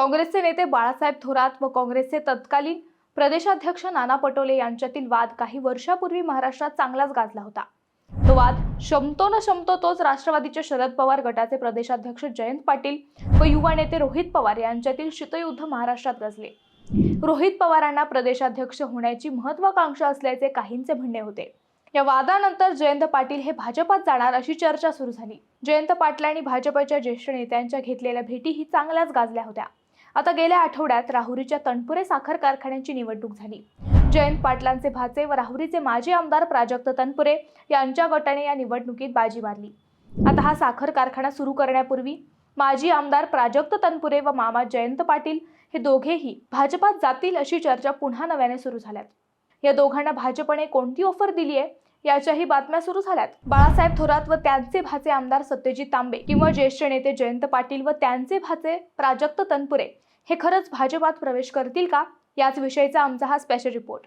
काँग्रेसचे नेते बाळासाहेब थोरात व काँग्रेसचे तत्कालीन प्रदेशाध्यक्ष नाना पटोले यांच्यातील वाद काही वर्षापूर्वी महाराष्ट्रात चांगलाच गाजला होता. तो वाद शमतो न शमतो तोच राष्ट्रवादीचे शरद पवार गटाचे प्रदेशाध्यक्ष जयंत पाटील व युवा नेते रोहित पवार यांच्यातील शीतयुद्ध महाराष्ट्रात गाजले. रोहित पवारांना प्रदेशाध्यक्ष होण्याची महत्वाकांक्षा असल्याचे काहींचे म्हणणे होते. या वादानंतर जयंत पाटील हे भाजपात जाणार अशी चर्चा सुरू झाली. जयंत पाटलांनी भाजपच्या ज्येष्ठ नेत्यांच्या घेतलेल्या भेटी ही चांगल्याच गाजल्या होत्या. आता गेल्या आठवड्यात राहुरीच्या तणपुरे साखर कारखान्याची निवडणूक झाली. जयंत पाटलांचे भाचे व राहुरीचे माजी आमदार प्राजक्त तनपुरे यांच्या गटाने या निवडणुकीत बाजी मारली. आता हा साखर कारखाना सुरू करण्यापूर्वी माजी आमदार प्राजक्त तनपुरे व मामा जयंत पाटील हे दोघेही भाजपात जातील अशी चर्चा पुन्हा नव्याने सुरू झाल्यात. या दोघांना भाजपने कोणती ऑफर दिली आहे याच्याही बातम्या सुरू झाल्यात. बाळासाहेब थोरात व त्यांचे भाचे आमदार सत्यजित तांबे किंवा ज्येष्ठ नेते जयंत पाटील व त्यांचे भाचे प्राजक्त तनपुरे हे खरंच भाजपात प्रवेश करतील का? याच विषयीचा आमचा हा स्पेशल रिपोर्ट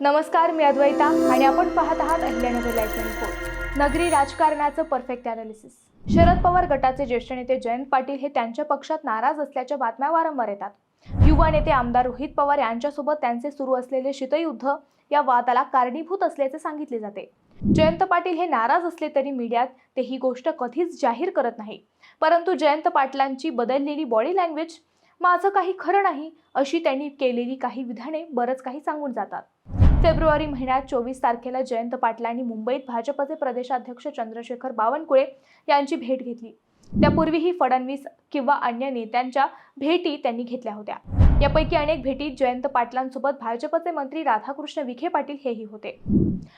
नमस्कार मी अद्वैता आणि आपण पाहत आहात अहिल्यानगर लाईव्ह रिपोर्ट नगरी राजकारणाचं परफेक्ट अनालिसिस शरद पवार गटाचे ज्येष्ठ नेते जयंत पाटील हे त्यांच्या पक्षात नाराज असल्याच्या बातम्या वारंवार येतात. युवा नेते आमदार रोहित पवार यांच्यासोबत त्यांचे सुरू असलेले शीतयुद्ध या वादाला कारणीभूत असल्याचे सांगितले जाते. जयंत पाटील हे नाराज असले तरी मीडियात ते ही गोष्ट कधीच जाहीर करत नाही. परंतु जयंत पाटलांची बदललेली बॉडी लँग्वेज माझं काही खरं नाही अशी त्यांनी केलेली काही विधाने बरंच काही सांगून जातात. फेब्रुवारी महिन्यात चोवीस तारखेला जयंत पाटलांनी मुंबईत भाजपचे प्रदेशाध्यक्ष चंद्रशेखर बावनकुळे यांची भेट घेतली. त्यापूर्वीही फडणवीस किंवा अन्य नेत्यांच्या भेटी त्यांनी घेतल्या होत्या. यापैकी अनेक भेटीत जयंत पाटलांसोबत भाजपचे मंत्री राधाकृष्ण विखे पाटील हेही होते.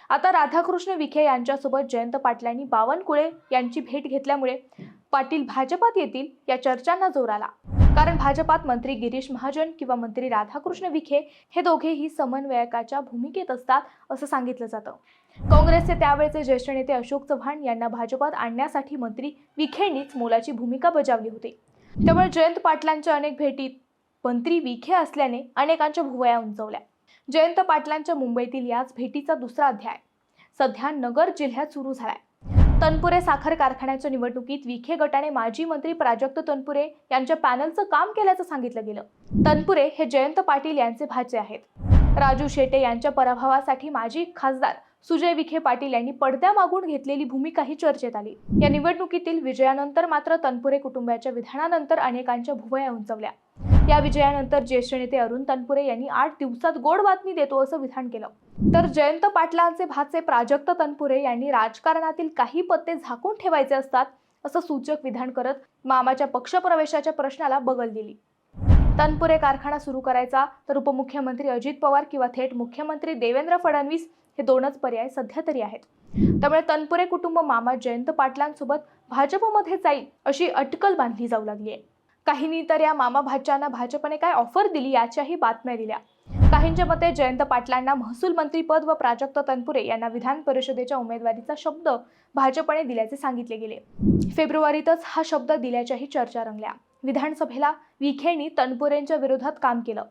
आता राधाकृष्ण विखे यांच्यासोबत जयंत पाटलांनी बावनकुळे यांची भेट घेतल्यामुळे पाटील भाजपात येतील या चर्चांना जोर आला. कारण भाजपात मंत्री गिरीश महाजन किंवा मंत्री राधाकृष्ण विखे हे दोघेही समन्वयकाच्या भूमिकेत असतात असं सांगितलं जातं. काँग्रेसचे त्यावेळचे ज्येष्ठ नेते अशोक चव्हाण यांना भाजपात आणण्यासाठी मंत्री विखेंनीच मोलाची भूमिका बजावली होती. त्यामुळे जयंत पाटलांच्या अनेक भेटीत मंत्री विखे असल्याने अनेकांच्या भुवया उंचवल्या. जयंत पाटलांच्या मुंबईतील याच भेटीचा दुसरा अध्याय. सध्या नगर जिल्ह्यात सुरू झालाय. तनपुरे साखर कारखान्याच्या निवडणुकीत विखे गटाने माजी मंत्री प्राजक्त तनपुरे यांच्या पॅनलचं काम केल्याचं सांगितलं गेलं. तनपुरे हे जयंत पाटील यांचे भाचे आहेत. राजू शेटे यांच्या पराभवासाठी माजी खासदार सुजय विखे पाटील यांनी पडद्या मागून घेतलेली भूमिकाही चर्चेत आली. या निवडणुकीतील विजयानंतर मात्र तनपुरे कुटुंबाच्या विधानानंतर अनेकांच्या भुवया उंचवल्या. या विजयानंतर ज्येष्ठ नेते अरुण तनपुरे यांनी आठ दिवसात गोड बातमी देतो असं विधान केलं. तर जयंत पाटलांचे भाचे प्राजक्त तनपुरे यांनी राजकारणातील काही पत्ते झाकून ठेवायचे असतात असं सूचक विधान करत मामाच्या पक्षप्रवेशाच्या प्रश्नाला बगल दिली. तनपुरे कारखाना सुरू करायचा तर उपमुख्यमंत्री अजित पवार किंवा थेट मुख्यमंत्री देवेंद्र फडणवीस हे दोनच पर्याय सध्या तरी आहेत. त्यामुळे तनपुरे कुटुंब मामा जयंत पाटलांसोबत भाजपमध्ये जाईल अशी अटकल बांधली जाऊ लागली आहे. काहींनी तर या मामा भाच्याना भाजपने काय ऑफर दिली याच्याही बातम्या दिल्या. काहींच्या मते जयंत पाटलांना महसूल मंत्रीपद व प्राजक्त तनपुरे यांना विधान परिषदेच्या उमेदवारीचा शब्द भाजपने दिल्याचे सांगितले गेले. फेब्रुवारीतच हा शब्द दिल्याच्याही चर्चा रंगल्या. विधानसभेला विखेंनी तनपुरेंच्या विरोधात काम केलं.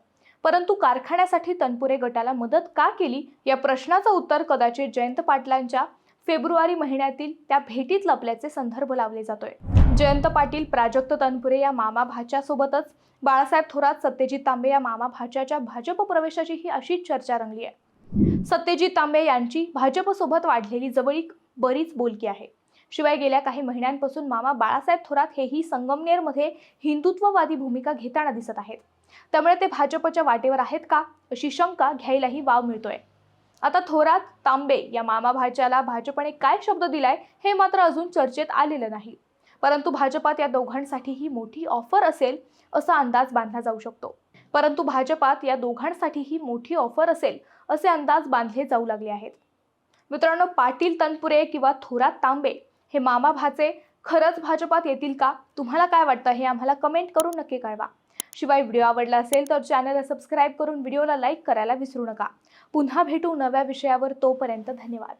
परंतु कारखान्यासाठी तनपुरे गटाला मदत का केली? या प्रश्नाचं उत्तर कदाचित जयंत पाटलांच्या फेब्रुवारी महिन्यातील त्या भेटीत लपल्याचे संदर्भ लावले जातोय. जयंत पाटील प्राजक्त तनपुरे या मामा भाच्यासोबतच बाळासाहेब थोरात सत्यजित तांबे या मामा भाच्याच्या भाजप प्रवेशाची ही अशीच चर्चा रंगली आहे. सत्यजित तांबे यांची भाजपसोबत वाढलेली जवळीक बरीच बोलकी आहे. शिवाय गेल्या काही महिन्यांपासून मामा बाळासाहेब थोरात हेही संगमनेरमध्ये हिंदुत्ववादी भूमिका घेताना दिसत आहेत. त्यामुळे ते भाजपच्या वाटेवर आहेत का अशी शंका घ्यायलाही वाव मिळतोय. आता थोरात तांबे या मामा भाच्याला भाजपने काय शब्द दिलाय हे मात्र अजून चर्चेत आलेलं नाही. परंतु भाजपात या दोघांसाठी ही मोठी ऑफर असेल असा अंदाज बांधला जाऊ शकतो. परंतु भाजपात या दोघांसाठी ही मोठी ऑफर असेल असे अंदाज बांधले जाऊ लागले आहेत. मित्रांनो पाटील तनपुरे किंवा थोरात तांबे हे मामा भाचे खरंच भाजपात येतील का? तुम्हाला काय वाटतं? हे आम्हाला कमेंट करून नक्की कळवा. शिवाय व्हिडिओ आवडला असेल तर चॅनलला सबस्क्राईब करून व्हिडिओला लाईक करायला विसरू नका. पुन्हा भेटू नव्या विषयावर तोपर्यंत धन्यवाद.